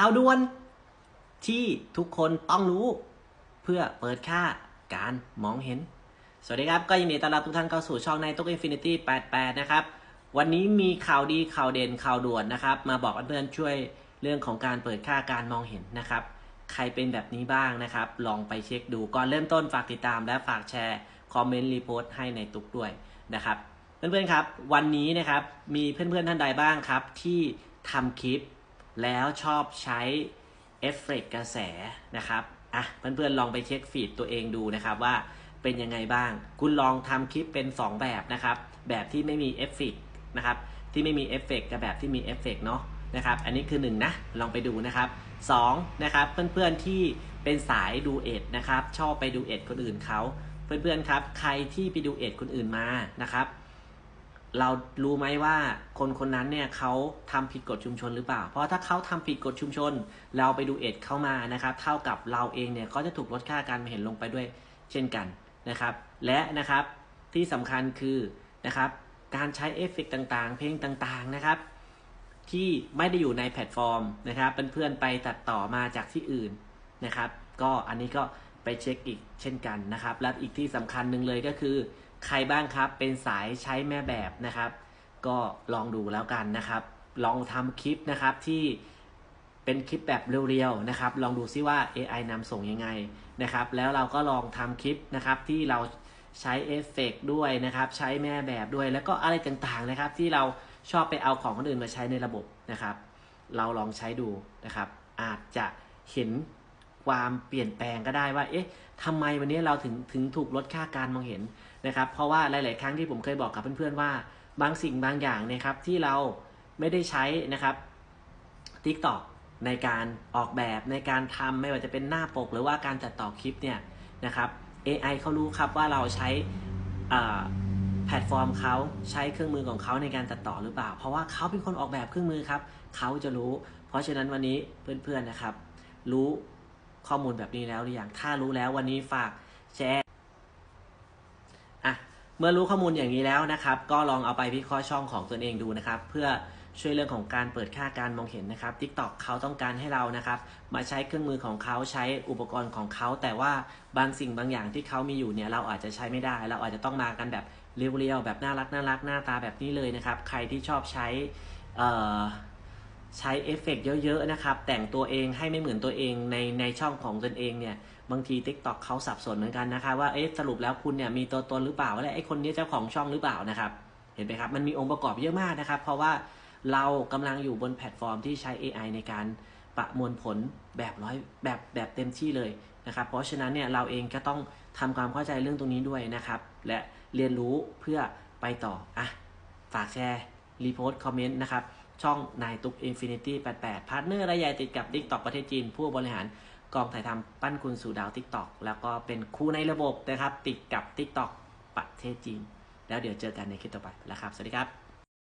ข่าวด่วน ที่ทุกคนต้องรู้ เพื่อเปิดค่าการมองเห็น สวัสดีครับ ก็ยินดีต้อนรับทุกท่านเข้าสู่ช่องในตุ๊ก Infinity 88 นะครับ วันนี้มีข่าวดีข่าวเด่นข่าวด่วนนะครับ มาบอกเพื่อนๆช่วยเรื่องของการเปิดค่าการมองเห็นนะครับ ใครเป็นแบบนี้บ้างนะครับ ลองไปเช็คดูก่อนเริ่มต้นฝากติดตามและฝากแชร์คอมเมนต์รีโพสต์ให้ในตุกด้วยนะครับเพื่อนๆครับ วันนี้นะครับมีเพื่อนๆท่านใดบ้างครับที่ทำคลิป แล้วชอบใช้เอฟเฟกต์กระแสนะครับอะเพื่อนๆลองไปเช็คฟีดตัวเองดูนะครับว่าเป็นยังไงบ้าง คุณลองทำคลิปเป็น 2 แบบนะครับ แบบที่ไม่มีเอฟเฟกต์นะครับ ที่ไม่มีเอฟเฟกต์กับแบบที่มีเอฟเฟกต์เนาะนะครับ อันนี้คือ1นะ ลองไปดูนะครับ2นะครับ เพื่อนๆที่เป็นสายดูเอ็ดนะครับ ชอบไปดูเอ็ดคนอื่นเขา เพื่อนๆครับ ใครที่ไปดูเอ็ดคนอื่นมานะครับ เรารู้ไหมว่าคนคนนั้นเนี่ยเขาทำผิดกฎชุมชนหรือเปล่า เพราะถ้าเขาทำผิดกฎชุมชน เราไปดูเอ็ดเข้ามานะครับ เท่ากับเราเองเนี่ยก็จะถูกลดค่าการเห็นลงไปด้วยเช่นกันนะครับ และนะครับที่สำคัญคือนะครับการใช้เอฟเฟกต์ต่างๆ เพลงต่างๆนะครับที่ไม่ได้อยู่ในแพลตฟอร์มนะครับเพื่อนๆไปตัดต่อมาจากที่อื่นนะครับ ก็อันนี้ก็ไปเช็คอีกเช่นกันนะครับ และอีกที่สำคัญหนึ่งเลยก็คือ ใครบ้างครับ เป็นสายใช้แม่แบบนะครับ ก็ลองดูแล้วกันนะครับ ลองทำคลิปนะครับที่เป็นคลิปแบบเรียวๆนะครับ ลองดูซิว่า AI นำส่งยังไงนะครับ แล้วเราก็ลองทำคลิปนะครับที่เราใช้เอฟเฟกต์ด้วยนะครับ ใช้แม่แบบด้วย แล้วก็อะไรต่างๆนะครับ ที่เราชอบไปเอาของคนอื่นมาใช้ในระบบนะครับ เราลองใช้ดูนะครับ อาจจะเห็น ความเปลี่ยนแปลงก็ได้ว่า เอ๊ะทำไมวันนี้เราถึงถึงถูกลดค่าการมองเห็นนะครับ เพราะว่าหลาย ๆ ครั้งที่ผมเคยบอกกับเพื่อน ๆ ว่าบางสิ่งบางอย่างนะครับที่เราไม่ได้ใช้นะครับ TikTok ในการออกแบบในการทำไม่ว่าจะเป็นหน้าปก หรือว่าการตัดต่อคลิปเนี่ยนะครับ AI เขารู้ครับว่าเราใช้แพลตฟอร์มเขาใช้เครื่องมือของเขาในการตัดต่อหรือเปล่า เพราะว่าเขาเป็นคนออกแบบเครื่องมือครับเขาจะรู้ เพราะฉะนั้นวันนี้เพื่อนๆนะครับ รู้ ข้อมูลแบบนี้แล้วหรือยังถ้ารู้แล้ววันนี้ฝากแชร์อะเมื่อรู้ข้อมูลอย่างนี้แล้วนะครับ ก็ลองเอาไปวิเคราะห์ช่องของตนเองดูนะครับ เพื่อช่วยเรื่องของการเปิดค่าการมองเห็นนะครับ TikTok เขาต้องการให้เรานะครับ มาใช้เครื่องมือของเขาใช้อุปกรณ์ของเขา แต่ว่าบางสิ่งบางอย่างที่เขามีอยู่เนี่ยเราอาจจะใช้ไม่ได้ เราอาจจะต้องมากันแบบเรียวๆแบบน่ารักน่ารักหน้าตาแบบนี้เลยนะครับ ใครที่ชอบใช้ ใช้เอฟเฟกต์เยอะๆนะครับ แต่งตัวเองให้ไม่เหมือนตัวเองในในช่องของตนเองเนี่ย บางที TikTok เขาสับสนเหมือนกันนะคะว่าเอ๊ะสรุปแล้วคุณเนี่ยมีตัวตนหรือเปล่าและไอ้คนนี้เจ้าของช่องหรือเปล่านะครับ เห็นไหมครับมันมีองค์ประกอบเยอะมากนะครับ เพราะว่าเรากำลังอยู่บนแพลตฟอร์มที่ใช้ AI ในการประมวลผลแบบร้อยแบบแบบเต็มที่เลยนะครับ เพราะฉะนั้นเนี่ยเราเองก็ต้องทำความเข้าใจเรื่องตรงนี้ด้วยนะครับ และเรียนรู้เพื่อไปต่ออะฝากแชร์รีโพสต์คอมเมนต์นะครับ ช่องนายตุกอินฟินิตี้88พาร์ทเนอร์รายใหญ่ติดกับ t ิ k t o k ประเทศจีน ผู้บริหารกองถ่ายทำปั้นคุณสู่ดาว TikTok แล้วก็เป็นครูในระบบนะครับ ติดกับ TikTok ประเทศจีน แล้วเดี๋ยวเจอกันในคลิปต่อไปแล้วครับ สวัสดีครับ